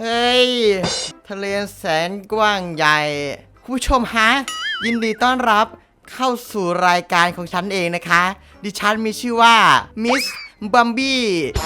เอ้ย ทะเลแสนกว้างใหญ่ คุณผู้ชมฮะ ยินดีต้อนรับเข้าสู่รายการของฉันเองนะคะ ดิฉันมีชื่อว่ามิสบัมบี้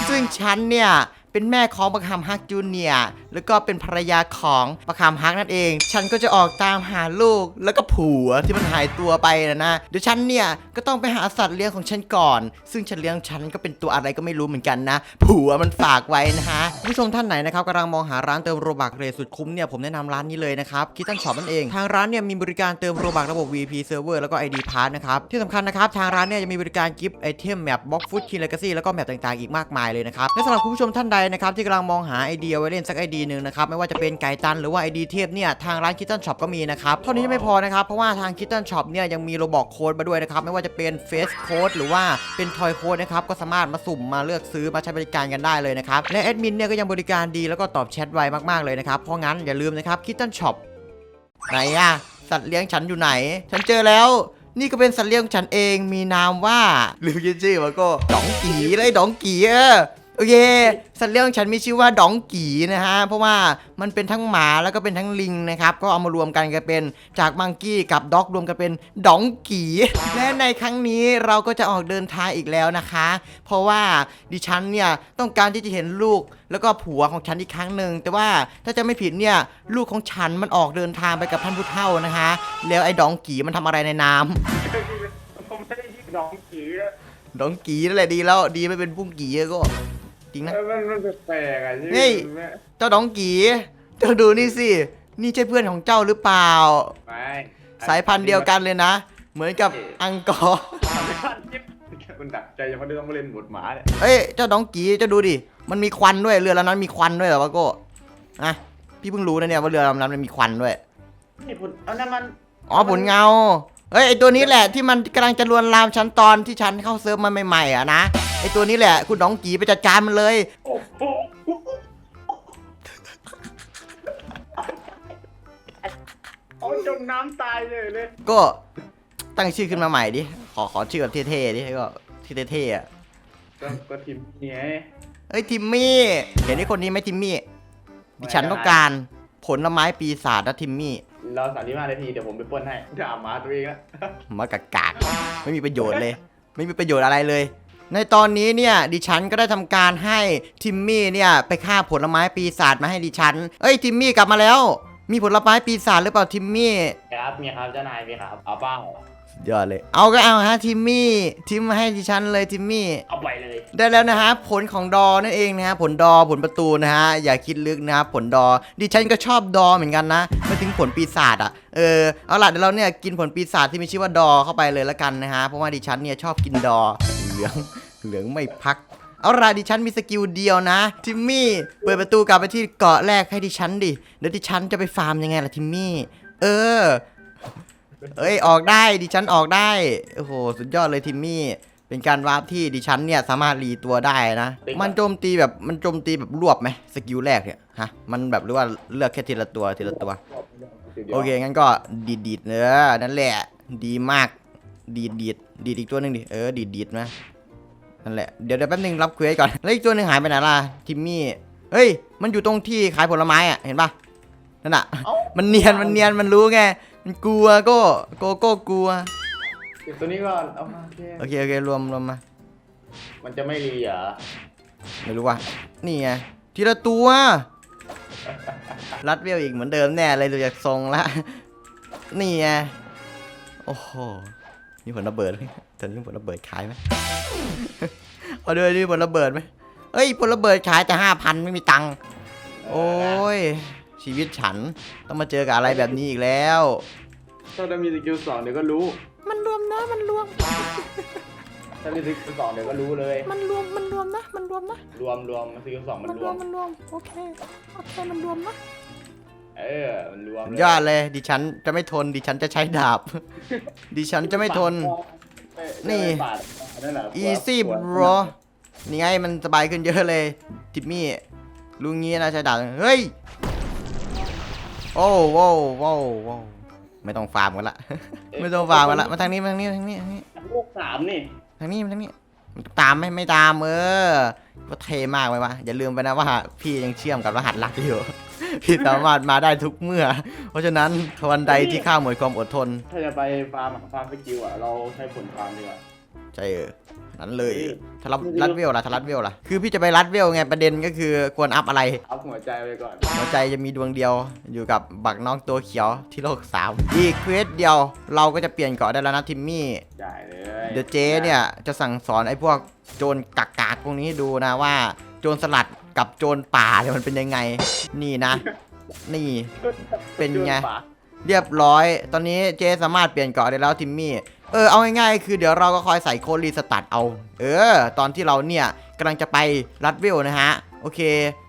ซึ่งฉันเนี่ย เป็นแม่ของบังคับฮักจูเนียร์แล้วก็เป็นภรรยาของประคำฮักนั่นเอง ฉันก็จะออกตามหาลูกแล้วก็ผัวที่มันหายตัวไปนะนะเดี๋ยวฉันเนี่ยก็ต้องไปหาสัตว์เลี้ยงของฉันก่อน ซึ่งฉันเลี้ยงฉันก็เป็นตัวอะไรก็ไม่รู้เหมือนกันนะ ผัวมันฝากไว้นะฮะผู้ชมท่านไหนนะครับกำลังมองหาร้านเติมโรบักเรทสุดคุ้มเนี่ยผมแนะนำร้านนี้เลยนะครับคิตตันช็อปนั่นเอง ทางร้านเนี่ยมีบริการเติมโรบักระบบ VP Server แล้วก็ ID Pass นะครับที่สำคัญนะครับทางร้านเนี่ยจะมีบริการกิฟต์ไอเทมแมปบล็อกฟุตคีเลกาซี่แล้วก็แมปต่างๆ อีกมากมายเลยนะครับและสำหรับคุณผู้ชมท่านใดนะครับที่กำลังมองหาไอเดียไว้เล่นสักไอเดียหนึ่งนะครับไม่ว่าจะเป็นไก่ตันหรือว่าไอดีเทพเนี่ยทางร้านคิตตันช็อปก็มีนะครับเท่านี้ยังไม่พอนะครับเพราะว่าทางคิตตันช็อปเนี่ยยังมีโรบอกโค้ดมาด้วยนะครับไม่ว่าจะเป็นเฟสโค้ดหรือว่าเป็นทอยโค้ดนะครับก็สามารถมาสุ่มมาเลือกซื้อมาใช้บริการกันได้เลยนะครับและแอดมินเนี่ยก็ยังบริการดีแล้วก็ตอบแชทไวมากๆเลยนะครับเพราะงั้นอย่าลืมนะครับคิตตันช็อปไหนอะสัตว์เลี้ยงฉันอยู่ไหน ฉันเจอแล้ว นี่ก็เป็นสัตว์เลี้ยงของฉันเองมีนามว่าลืมชื่อมันก็ดองกีเลยดองกีเออ โอเค สัตว์เลี้ยงของฉันมีชื่อว่าดองกีนะฮะ เพราะว่ามันเป็นทั้งหมาแล้วก็เป็นทั้งลิงนะครับ ก็เอามารวมกันกันเป็นจากมังกี้กับด็อกรวมกันเป็นดองกีและในครั้งนี้เราก็จะออกเดินทางอีกแล้วนะคะ เพราะว่าดิฉันเนี่ยต้องการที่จะเห็นลูกแล้วก็ผัวของฉันอีกครั้งหนึ่งแต่ว่าถ้าจะไม่ผิดเนี่ยลูกของฉันมันออกเดินทางไปกับท่านผู้เฒ่านะคะ แล้วไอ้ดองกีมันทำอะไรในน้ผมไม่ได้ยินน้องผีอะำดองกีนั่นแหละดีแล้วดีไม่เป็นปุ้งกีก็ จริงนะเออมันมันแปลกๆอะชื่อเฮ้ยแม่เจ้าดองกีเจ้าดูนี่สิ นี่ใช่เพื่อนของเจ้าหรือเปล่า ไม่ สายพันธุ์เดียวกันเลยนะ เหมือนกับอังกอร์สายพันธุ์ที่มันดักใจยังไม่ได้ต้องมาเล่นบทหมาเนี่ยเอ้ยเจ้าดองกีเจ้าดูดิ มันมีควันด้วยเรือลำนั้นมีควันด้วยเหรอวะโก้อะพี่เพิ่งรู้นะเนี่ยว่าเรือลำนั้นมันมีควันด้วย นี่ผลเอาน้ำมันอ๋อผลเงา เฮ้ยไอตัวนี้แหละที่มันกำลังจะลวนลามฉันตอนที่ฉันเข้าเซิร์ฟมาใหม่ๆอะนะ ไอตัวนี้แหละ คุณน้องกีไปจัดการมันเลยโอ้โหเอาจมน้ำตายเลยเลย ก็ตั้งชื่อขึ้นมาใหม่ดิ ขอขอชื่อแบบเท่ๆดิก็ที่เท่ๆอะก็ก็ทีมนี่ไงเฮ้ยทิมมี่ เห็นไอคนนี้ไหมทิมมี่ ดิฉันต้องการผลไม้ปีศาจนะทิมมี่เราสามสิบห้านาทีเดี๋ยวผมไปปล้นให้ด่าหมาตัวเองละ มากากากๆไม่มีประโยชน์เลย ไม่มีประโยชน์อะไรเลย ในตอนนี้เนี่ยดิฉันก็ได้ทำการให้ทิมมี่เนี่ยไปฆ่าผลไม้ปีศาจมาให้ดิฉัน เอ้ยทิมมี่กลับมาแล้ว มีผลไม้ปีศาจหรือเปล่าทิมมี่ ครับมีครับเจ้านายมีครับเอาเป้าสุดยอดเลย เอาก็เอาฮะทิมมี่ ทิมมาให้ดิฉันเลยทิมมี่ เอาไปเลย ได้แล้วนะฮะผลของดอนั่นเองนะฮะผลดอผลประตูนะฮะอย่าคิดลึกนะครับผลดอ ดิฉันก็ชอบดอเหมือนกันนะไม่ถึงผลปีศาจอะเออเอาล่ะเดี๋ยวเราเนี่ยกินผลปีศาจที่มีชื่อว่าดอเข้าไปเลยละกันนะฮะเพราะว่าดิฉันเนี่ยชอบกินดอ เหลืองเหลืองไม่พัก เอาล่ะดิฉันมีสกิลเดียวนะทิมมี่เปิดประตูกลับไปที่เกาะแรกให้ดิฉันดิเดี๋ยวดิฉันจะไปฟาร์มยังไงล่ะทิมมี่ เออ เอ้ยออกได้ดิฉันออกได้โอ้โหสุดยอดเลยทิมมี่ เป็นการวาร์ปที่ดิฉันเนี่ยสามารถรีตัวได้นะ มันโจมตีแบบมันโจมตีแบบรวบไหมสกิลแรกเนี่ยฮะมันแบบหรือว่าเลือกแค่ทีละตัวทีละตัว โอเคงั้นก็ดีดดีดเนื้อนั่นแหละ ดีมากดีดดี ดดีดอีกตัวหนึ่งดิ เออ ดีดดีดนะนั่นแหละ เดี๋ยวเดี๋ยวแป๊บนึงรับเควสก่อน แล้วอีกตัวหนึ่งหายไปไหนล่ะ ทิมมี่ เฮ้ย มันอยู่ตรงที่ขายผลไม้อะเห็นปะนั่นอะเอ้า มันเนียน มันเนียน มันรู้ไง มันกลัวโก็โกโก้กลัว เก็บตัวนี้ก่อน เอามาโอเคโอเค โอเค รวมรวมมา มันจะไม่รีเหรอไม่รู้ว่า นี่ไง ทีละตัว รัดเวลอีกเหมือนเดิมแน่เลยดูจากทรงละ นี่ไง โอ้โห มีผลระเบิดไหมตอนนี้มีผลระเบิดขายไหมเอาด้วยนี่ผลระเบิดไหมเอ้ยผลระเบิดขายแต่ห้าพันไม่มีตังค์โอ้ยชีวิตฉันต้องมาเจอกับอะไรแบบนี้อีกแล้วถ้าจะมีสกิลสองเดี๋ยวก็รู้ มันรวมนะมันรวม ถ้ามีสกิลสองเดี๋ยวก็รู้เลย มันรวมมันรวมนะ มันรวมนะ รวมรวมสกิลสองมันรวมมันรวมโอเคโอเคมันรวมนะ เออ มันรวมเลยยอดเลย ดิฉันจะไม่ทน ดิฉันจะใช้ดาบ ดิฉันจะไม่ทน นี่ปาดนั่นแหละ easy bro นี่ไงมันสบายขึ้นเยอะเลย ทิมมี่ลุงงี้นะใช้ดาบ เฮ้ย โอ้โว้วโว้วโว้วไม่ต้องฟาร์มกันละ ไม่ต้องฟาร์มกันละ มาทางนี้มาทางนี้มาทางนี้ทางนี้ลูกสามนี่ทางนี้มาทางนี้ตามไหม่ไม่ตามเออก็เทมากเลยวะอย่าลืมไปนะว่าพี่ยังเชื่อมกับรหัสลักอยู่ พี่สามารถมาได้ทุกเมื่อ เพราะฉะนั้นวันใดที่ข้าหมดความอดทน ถ้าจะไปฟาร์มอะฟาร์มสกิลอะ เราใช้ผลฟาร์มดีกว่า ใช่เออนั้นเลยเออถ้ารับรัดเวลล่ะถ้ารัดเวลล่ะ คือพี่จะไปรัดเวลไงประเด็นก็คือควรอัพอะไร เอาหัวใจไปก่อน หัวใจจะมีดวงเดียวอยู่กับบักน้องตัวเขียวที่โลกสามอีกเควสเดียวเราก็จะเปลี่ยนเกาะได้แล้วนะทิมมี่ ได้เลยเดี๋ยวเจ๊เนี่ยจะสั่งสอนไอ้พวกโจรกากากๆพวกนี้ให้ดูนะว่า โจรสลัด กับโจรป่าเนี่ยมันเป็นยังไง นี่นะ นี่ เป็นไงฝาเรียบร้อย ตอนนี้เจ๊สามารถเปลี่ยนเกาะได้แล้วทิมมี่ เออเอาง่ายๆคือเดี๋ยวเราก็คอยใส่โคดรีสตาร์ทเอา เออ ตอนที่เราเนี่ยกำลังจะไปรัดเวลนะฮะ โอเค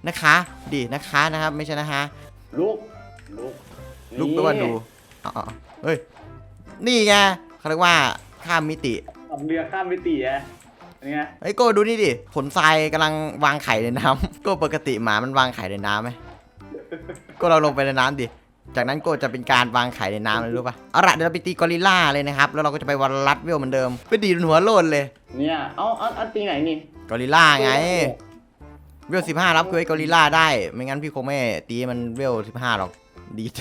นะคะ ดีนะคะนะครับไม่ใช่นะฮะลุกลุกลุกไปว่าดูอ๋อเฮ้ย นี่ไงเขาเรียกว่าข้ามมิติขับเรือข้ามมิติอะ นี่ไงไอ้ยโก้ดูนี่ดิผลทรายกำลังวางไข่ในน้ำ โก้ปกติหมามันวางไข่ในน้ำไหมโก็เราลงไปในน้ำดิ จากนั้นโก้จะเป็นการวางไข่ในน้ำเลยรู้ปะเอาละเดี๋ยวเราไปตีกอริลล่าเลยนะครับ แล้วเราก็จะไปวันรัดเวลเหมือนเดิม ไปดีดหัวโลนเลย เนี่ยเอาเอาเอาตีไหนนี่กอริลล่าไง เวลสิบห้ารับคือไอ้กอริลล่าได้ ไม่งั้นพี่คงไม่ตีให้มันเวลสิบห้าหรอก ดีด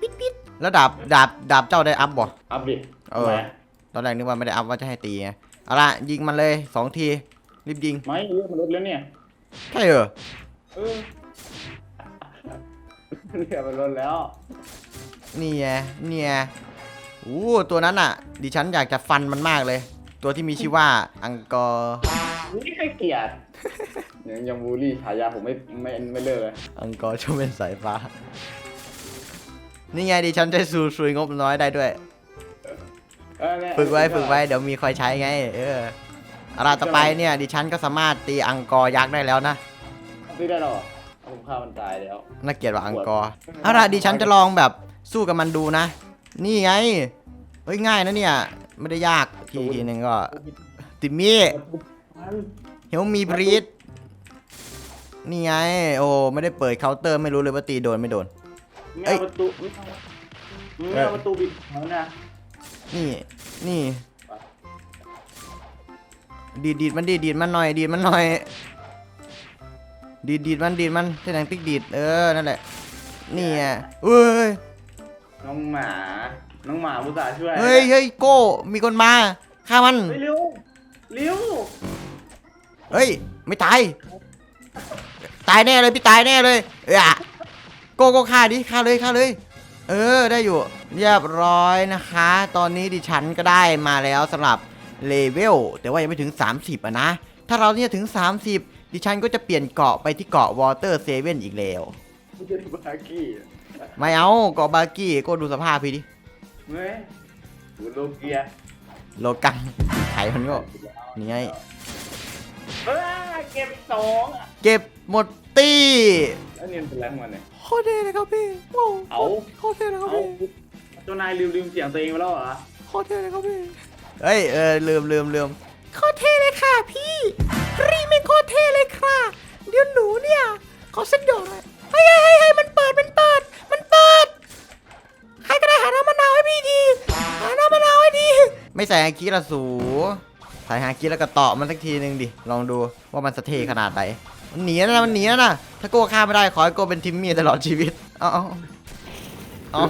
ปิดปิดแล้วดาบดาบดาบเจ้าได้อัพบ่อัพดิเออตอนแรกนึกว่าไม่ได้อัพว่าจะให้ตีไง เอาละยิงมันเลยสองทีรีบยิงไม่เรือมันลดแล้วเนี่ย ใช่เหรอเออเรือมันลดแล้ว นี่ไงนี่ไงอู้ตัวนั้นอะ ดิฉันอยากจะฟันมันมากเลย ตัวที่มีชื่อว่าอังกอร์นี่ใครเกลียดยังยังบูลลี่ฉายาผมไม่ไม่ไม่เลิกเลยอังกอร์ช่วยเป็นสายฟ้า นี่ไงดิฉันใช้ซูซุยงบน้อยได้ด้วยเออเนี่ย ฝึกไว้ฝึกไว้เดี๋ยวมีคอยใช้ไง เออเอาล่ะต่อไปเนี่ย ดิฉันก็สามารถตีอังกอร์ยักษ์ได้แล้วนะไม่ได้หรอกเอาผมฆ่ามันตายแล้วน่าเกลียดว่าอังกอร์เอาล่ะดิฉันจะลองแบบสู้กับมันดูนะ นี่ไงเฮ้ยง่ายนะเนี่ย ไม่ได้ยากทีทีหนึ่งก็ ติมมี่เฮลมีบรีดนี่ไง โอ้ไม่ได้เปิดเคาน์เตอร์ไม่รู้เลยว่าตีโดนไม่โดนไม่เอาประตูไม่เอาไม่เอาประตูปิดเขานะ นี่ นี่ ดีดดีดมันดีดดีดมันหน่อย ดีดมันหน่อย ดีดดีดมันดีดมันเส้นหนังติ๊กดีดเออ นั่นแหละ นี่ไงเอ้ย น้องหมา น้องหมาผู้สาห์ช่วยเฮ้ยเฮ้ยโก้ มีคนมา ฆ่ามัน เฮ้ยเร็วเร็วเฮ้ย ไม่ตาย ตายแน่เลยพี่ตายแน่เลยเออโก้โก้ฆ่าดิ ฆ่าเลย ฆ่าเลย เออได้อยู่เรียบร้อยนะคะ ตอนนี้ดิฉันก็ได้มาแล้วสำหรับเลเวลแต่ว่ายังไม่ถึง 30อะนะ ถ้าเราเนี่ยถึง 30 ดิฉันก็จะเปลี่ยนเกาะไปที่เกาะวอเตอร์เซเว่นอีกแล้ว ไม่ใช่บากี้ไม่เอาเกาะบาร์กี้โก็ดูสภาพพี่ดิเฮ้ยหูโลเกียโลกังไขมันก็นี่ไงเอ้ยเก็บสองอะเก็บหมด ตี้แล้วเนียนเป็นไรของมันเนี่ยโคตรเท่เลยครับพี่โอ้เอาโคตรเท่เลยครับเอาพี่เจ้านายลืมลืมเสียงตัวเองไปแล้วเหรอโคตรเท่เลยครับพี่เฮ้ยเออลืมลืมลืมโคตรเท่เลยค่ะพี่รีไม่โคตรเท่เลยค่ะ เดี๋ยวหนูเนี่ยขอเส้นหยอดหน่อยเฮ้ยเฮ้ยเฮ้ยเฮ้ยมันเปิดมันเปิดมันเปิดใครก็ได้หาน้ำมะนาวให้พี่ดีหาน้ำมะนาวให้ดีไม่ใส่ฮาคิละสูใส่ฮาคิแล้วก็เตาะมันสักทีหนึ่งดิลองดูว่ามันสะเทขนาดไหน มันหนีแล้วนะมันหนีแล้วนะถ้าโก้ฆ่าไม่ได้ขอให้โก้เป็นทิมมี่ตลอดชีวิตเอาเอาเอา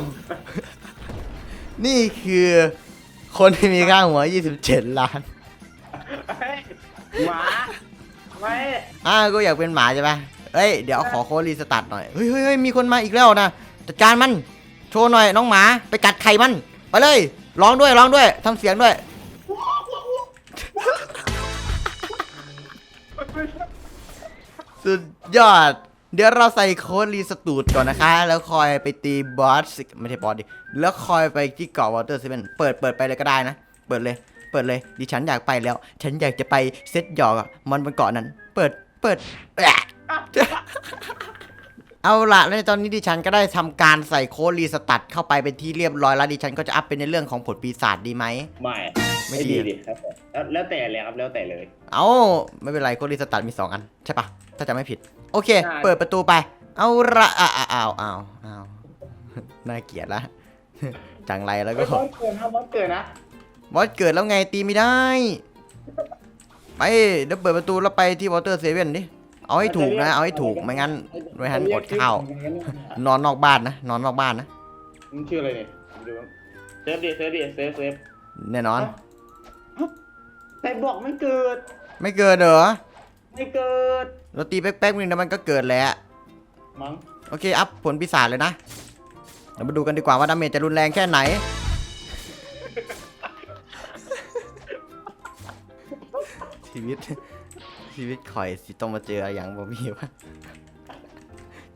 นี่คือคนที่มีค่าหัว 27 ล้านเฮ้ยหมาไม่อ่าก็อยากเป็นหมาใช่ปะเอ้ย เดี๋ยวขอโค้ดรีสตาร์ทหน่อยเฮ้ยเฮ้ยเฮ้ยมีคนมาอีกแล้วนะ จัดการมัน โชว์หน่อยน้องหมา ไปกัดไข่มัน ไปเลย ร้องด้วยร้องด้วยทำเสียงด้วย สุดยอด เดี๋ยวเราใส่โค้ดรีสตูดก่อนนะคะ แล้วคอยไปตีบอสไม่ใช่บอสดิ แล้วคอยไปที่เกาะวอเตอร์เซเว่นเปิดเปิดไปเลยก็ได้นะ เปิดเลย เปิดเลย ดิฉันอยากไปแล้ว ฉันอยากจะไปเซตหยอกอะมันบนเกาะนั้น เปิด เปิดแอะเอาละแล้วในตอนนี้ดิฉันก็ได้ทำการใส่โค้ดรีสตัดเข้าไปเป็นที่เรียบร้อยแล้วดิฉันก็จะอัพเป็นในเรื่องของผลปีศาจดีไหมไม่ ไม่ดีดิแล้วแล้วแต่เลยครับแล้วแต่เลย เอาไม่เป็นไรโค้ดรีสตัดมี2อันใช่ปะถ้าจะไม่ผิด โอเค ใช่ เปิดประตูไป เอาละอ้าวอ้าวอ้าวอ้าวอ้าวน่าเกลียดละ จังไรแล้วก็ไม่บอสเกิดนะบอสเกิดนะบอสเกิดแล้วไงตีไม่ได้ ไปเดี๋ยวเปิดประตูแล้วไปที่วอเตอร์เซเว่นดิ เอาให้ถูกนะ เอาให้ถูกไม่งั้น ไม่ทันอดข้าว นอนนอกบ้านนะ นอนนอกบ้านนะมึงชื่ออะไรเนี่ยดูเซฟดิเซฟดิเซฟเซฟแน่นอน แต่บอกไม่เกิด ไม่เกินเหรอ ไม่เกิด เราตีแป๊กๆนึงนะมันก็เกิดแหล้วมั้งโอเค อัพผลปีศาจเลยนะ เดี๋ยวมาดูกันดีกว่าว่าดาเมจจะรุนแรงแค่ไหน ชีวิต ชีวิตข่อยสิต้องมาเจออย่างบ่มีวะ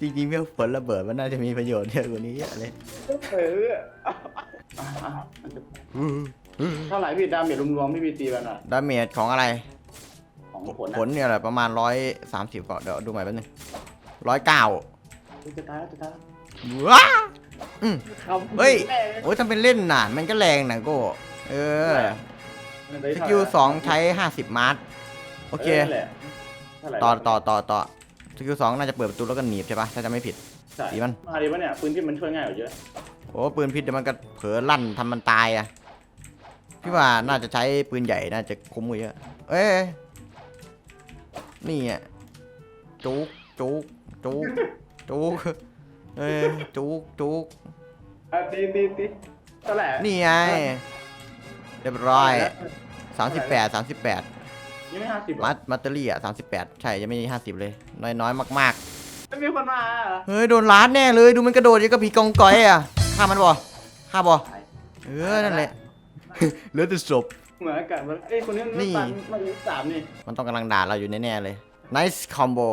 จริงๆเมื่อผลระเบิดมันน่าจะมีประโยชน์เยอะกว่านี้เยอะเลย เออ เท่าไหร่พี่ดาเมจรวมๆพี่พีตีมันอะดาเมจของอะไร ของผลผลเนี่ยแหละประมาณร้อยสามสิบก่อนเดี๋ยวดูใหม่แป๊บนึงร้อยเก้าจะตายแล้วจะตายแล้วว้าอืมครับเฮ้ย โอ้ยทำเป็นเล่นน่ะ มันก็แรงนะโก้เออสกิลสองใช้ห้าสิบมาร์ทโอเค ต่อต่อต่อต่อสกิลสองน่าจะเปิดประตูแล้วก็หนีบใช่ปะถ้าจะไม่ผิดใช่ดีมันมาดีวะเนี่ยปืนที่มันช่วยง่ายกว่าเยอะโอ้ปืนพิษเดี๋ยวมันก็เผลอลั่นทำมันตายอะ พี่ว่าน่าจะใช้ปืนใหญ่น่าจะคุ้มกว่าเยอะ เอ้ยนี่อะจุกจุกจุกจุกเอ้ยจุกจุกอะตีตีตีเท่าไหร่นี่ไงเรียบร้อยสามสิบแปดสามสิบแปดยังไม่ห้าสิบมัตมัตเตอรี่อะสามสิบแปดใช่ยังไม่ห้าสิบเลย น้อยน้อยมากไม่มีคนมาเหรอๆเฮ้ยโดนล้านแน่เลยดูมันกระโดดยังกับผีกองก้อยอะฆ่ามันบ่ฆ่าบ่เออนั่นแหละ เหลือแต่ศพ เหมือนกันมันเอ้ยคนนี้มันนี่ตันมันอายุสามนี่มันต้องกำลังด่าเราอยู่แน่ๆเลย nice combo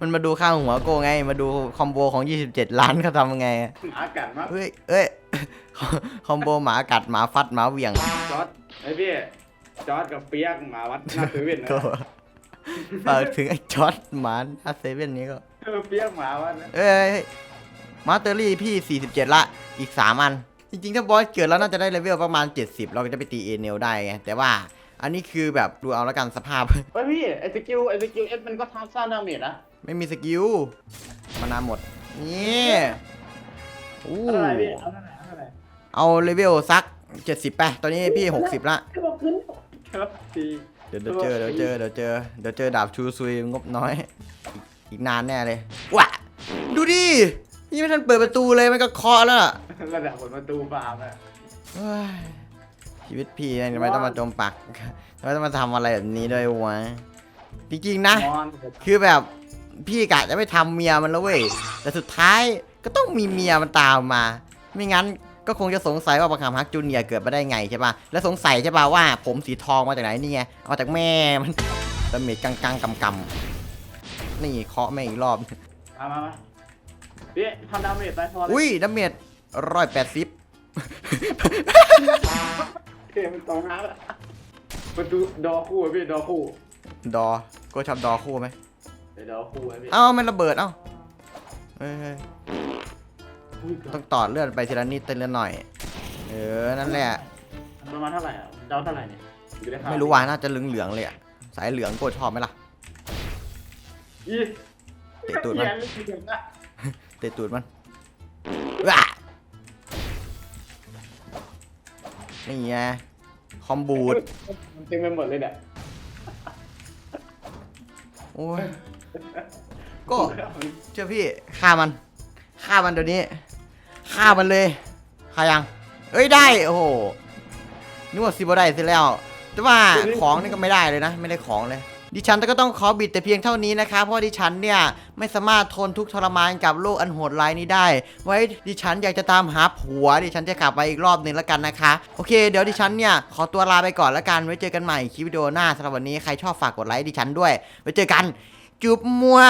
มันมาดูข้างหัวโกไง มาดูคอมโบของ 27 ล้านเขาทำยังไงหมากัดมั้งเฮ้ย เอ้ย คอมโบหมากัดหมาฟัดหมาเหวี่ยงจอร์ดไอ้พี่จอร์ดกับเปียกหมาวัดหน้าเซเว่นนะก็ฝากถึงไอ้จอร์ดหมาอาเซเว่นนี้ก็ เออเปียกหมาวัดนะเอ้ย มาสเตอรี่พี่ 47 ละ อีก 3 อัน จริงๆ ถ้าบอสเกิดแล้วน่าจะได้เลเวลประมาณ 70 เราก็จะไปตีเอเนลได้ไง แต่ว่าอันนี้คือแบบดูเอาแล้วกันสภาพ เฮ้ยพี่ ไอ้สกิลไอ้สกิลเอสมันก็ทำสร้างดาเมจนะ ไม่มีสกิลมานานหมด นี่อู้เอาเท่าไหร่พี่เอาเท่าไหร่เอาเท่าไหร่เอาเลเวลสัก 70ไปตอนนี้พี่ 60 ละบอกขึ้นครับพี่เดี๋ยวเดี๋ยวเจอเดี๋ยวเจอเดี๋ยวเจอเดี๋ยวเจอดาบชูซุยงบน้อย อีกนานแน่เลยว้าดูดิยังไม่ทันเปิดประตูเลยมันก็เคาะแล้วอะ ระดับผลประตูฟาร์มอะเฮ้ยชีวิตพี่ทำไมต้องมาจมปักทำไมต้องมาทำอะไรแบบนี้ด้วยวะจริงๆนะ นอนคือแบบพี่กะจะไม่ทำเมียมันแล้วเว้ย แต่สุดท้ายก็ต้องมีเมียมันตามมา ไม่งั้นก็คงจะสงสัยว่าบังคับฮักจูเนียร์เกิดมาได้ไงใช่ปะแล้วสงสัยใช่ปะว่าผมสีทองมาจากไหนนี่ไงเอาจากแม่มันดาเมจกังกังกำกำนี่เคาะแม่งอีกรอบ มามามาพี่ทำดาเมจไปพอเลยอุ้ยดาเมจ ร้อยแปดสิบเกมตรงน้ำอะประตูดอคู่อะพี่ดอคู่ดอ ก็ชอบดอคู่ไหม เดี๋ยวดอคู่อะพี่เอ้ามันระเบิดเอ้าเฮ้ยเฮ้ยอุ้ยต้องต่อเลือดไปทีละนิดทีละหน่อย เออ นั่นแหละ ประมาณเท่าไหร่อะเดาเท่าไหร่เนี่ยอยู่ด้ข่วไม่รู้ว่าน่าจะเหลืองๆเลยอะสายเหลืองโกชอบไหมล่ะ อีเตะตูดมัน เหี้ยเหี้ยนะเตะตูดมันว้า นี่ไงคอมบูดมันเต็มไปหมดเลยเนี่ยโอ้ยก็เชื่อพี่ฆ่ามันฆ่ามันเดี๋ยวนี้ฆ่ามันเลยฆ่ายัง เอ้ยได้โอ้โหนึกว่าซิบได้เสร็จแล้ว แต่ว่าของนี่ก็ไม่ได้เลยนะ ไม่ได้ของเลย ดิฉันก็ต้องขอบิดแต่เพียงเท่านี้นะคะเพราะดิฉันเนี่ยไม่สามารถทนทุกข์ทรมานกับโลกอันโหดร้ายนี้ได้ ไว้ดิฉันอยากจะตามหาผัว ดิฉันจะกลับไปอีกรอบหนึ่งแล้วกันนะคะโอเคเดี๋ยวดิฉันเนี่ยขอตัวลาไปก่อนแล้วกันไว้เจอกันใหม่คลิปวิดีโอหน้าสำหรับวันนี้ใครชอบฝากกดไลค์ดิฉันด้วยไว้เจอกันจุบมัว